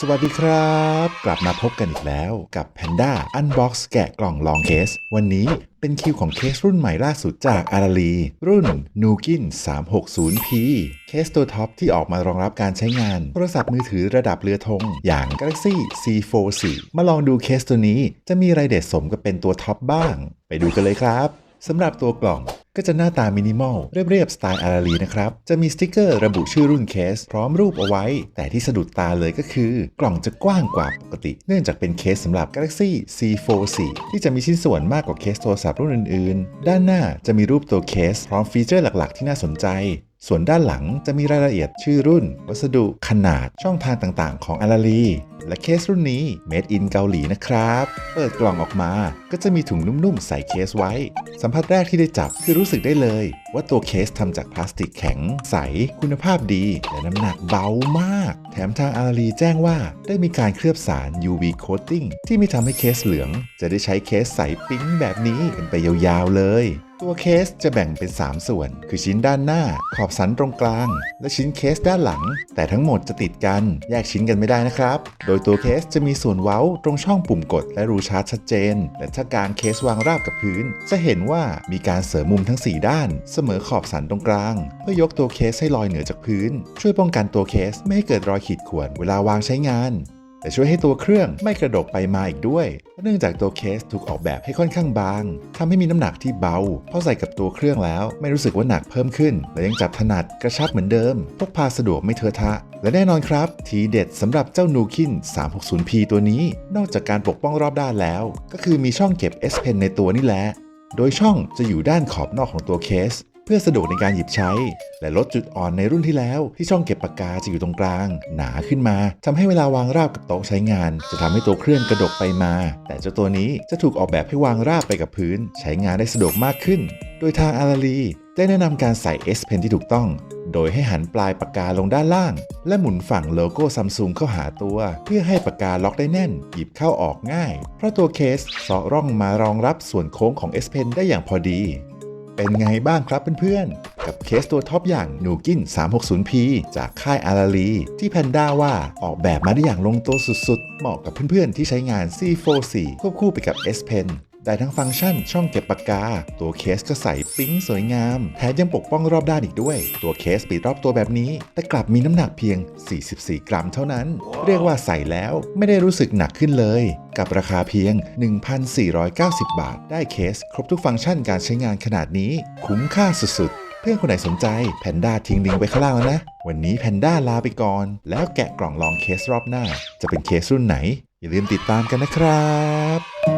สวัสดีครับ กลับมาพบกันอีกแล้วกับ Panda Unbox แกะกล่องลองเคส วันนี้เป็นคิวของเคสรุ่นใหม่ล่าสุดจากอาราลี รุ่น n u g i n 360p เคสตัวท็อปที่ออกมารองรับการใช้งาน โทรศัพท์มือถือระดับเรือธงอย่าง Galaxy C4 4 มาลองดูเคสตัวนี้จะมีอะไรเด็ดสมกับเป็นตัวท็อปบ้าง ไปดูกันเลยครับสำหรับตัวกล่อง ก็จะหน้าตามินิมอลเรียบๆสไตล์อาราลีนะครับ จะมีสติกเกอร์ระบุชื่อรุ่นเคส พร้อมรูปเอาไว้ แต่ที่สะดุดตาเลยก็คือ กล่องจะกว้างกว่าปกติ เนื่องจากเป็นเคสสำหรับ Galaxy C4 4 ที่จะมีชิ้นส่วนมากกว่าเคสโทรศัพท์รุ่นอื่นๆ ด้านหน้าจะมีรูปตัวเคส พร้อมฟีเจอร์หลักๆ ที่น่าสนใจ ส่วนด้านหลังจะมีรายละเอียดชื่อรุ่น วัสดุขนาดช่องทางต่างๆ ของอาราลี และเคสรุ่นนี้ made in เกาหลีนะครับ เปิดกล่องออกมาก็จะมีถุงนุ่มๆ ใส่เคสไว้ สัมผัสแรกที่ได้จับคือรู้สึกได้เลย ว่าตัวเคสทำจากพลาสติกแข็งใส คุณภาพดี และน้ำหนักเบามาก แถมทางอาราลีแจ้งว่าได้มีการเคลือบสาร UV coating ที่ไม่ทำให้เคสเหลือง จะได้ใช้เคสใสปิ๊งแบบนี้กันไปยาวๆเลย ตัวเคสจะแบ่งเป็น 3 ส่วน คือชิ้นด้านหน้า ขอบสันตรงกลาง และชิ้นเคสด้านหลัง แต่ทั้งหมดจะติดกัน แยกชิ้นกันไม่ได้นะครับ โดยตัวเคสจะมีส่วนเว้าตรงช่องปุ่มกด และรูชาร์จชัดเจน และถ้าการเคสวางราบกับพื้น จะเห็นว่ามีการเสริมมุมทั้ง 4 ด้าน เสมอขอบสันตรงกลาง เพื่อยกตัวเคสให้ลอยเหนือจากพื้น ช่วยป้องกันตัวเคสไม่ให้เกิดรอยขีดข่วนเวลาวางใช้งาน แต่ช่วยให้ตัวเครื่องไม่กระดกไปมาอีกด้วย เนื่องจากตัวเคสถูกออกแบบให้ค่อนข้างบางทำให้มีน้ำหนักที่เบาพอใส่กับตัวเครื่องแล้ว ไม่รู้สึกว่าหนักเพิ่มขึ้น และยังจับถนัดกระชับเหมือนเดิม พกพาสะดวกไม่เทอะทะ และแน่นอนครับ ทีเด็ดสำหรับเจ้านูคิน 360p ตัวนี้ นอกจากการปกป้องรอบด้านแล้ว ก็คือมีช่องเก็บ S Pen ในตัวนี่แหละ โดยช่องจะอยู่ด้านขอบนอกของตัวเคส เพื่อสะดวกในการหยิบใช้ และลดจุดอ่อนในรุ่นที่แล้ว ที่ช่องเก็บปากกาจะอยู่ตรงกลาง หนาขึ้นมาทำให้เวลาวางราบกับโต๊ะใช้งาน จะทำให้ตัวเครื่องกระดกไปมา แต่เจ้าตัวนี้จะถูกออกแบบให้วางราบไปกับพื้น ใช้งานได้สะดวกมากขึ้น โดยทางอาราลีได้แนะนำการใส่ S Pen ที่ถูกต้อง โดยให้หันปลายปากกาลงด้านล่าง และหมุนฝั่งโลโก้ซัมซุงเข้าหาตัว เพื่อให้ปากกาล็อกได้แน่น หยิบเข้าออกง่าย เพราะตัวเคสเสาะร่องมารองรับส่วนโค้งของ S Pen ได้อย่างพอดี เป็นไงบ้างครับเพื่อนๆ กับเคสตัวท็อปอย่างนูกิน 360p จากค่ายอาราลี ที่แพนด้าว่าออกแบบมาได้อย่างลงตัวสุดๆ เหมาะกับเพื่อนๆ ที่ใช้งาน C44 ควบคู่ไปกับ S Pen ได้ทั้งฟังก์ชันช่องเก็บปากกา ตัวเคสก็ใสปิ๊งสวยงาม แถมยังปกป้องรอบด้านอีกด้วย ตัวเคสปิดรอบตัวแบบนี้ แต่กลับมีน้ำหนักเพียง 44 กรัมเท่านั้น เรียกว่าใส่แล้วไม่ได้รู้สึกหนักขึ้นเลย กับราคาเพียง 1,490 บาท ได้เคส ครบทุกฟังก์ชันการใช้งานขนาดนี้ คุ้มค่าสุดๆเพื่อนคนไหนสนใจแพนด้าทิ้งลิงก์ไว้ข้างล่างแล้วนะ วันนี้แพนด้าลาไปก่อน แล้วแกะกล่องลองเคสรอบหน้า จะเป็นเคสรุ่นไหน อย่าลืมติดตามกันนะครับ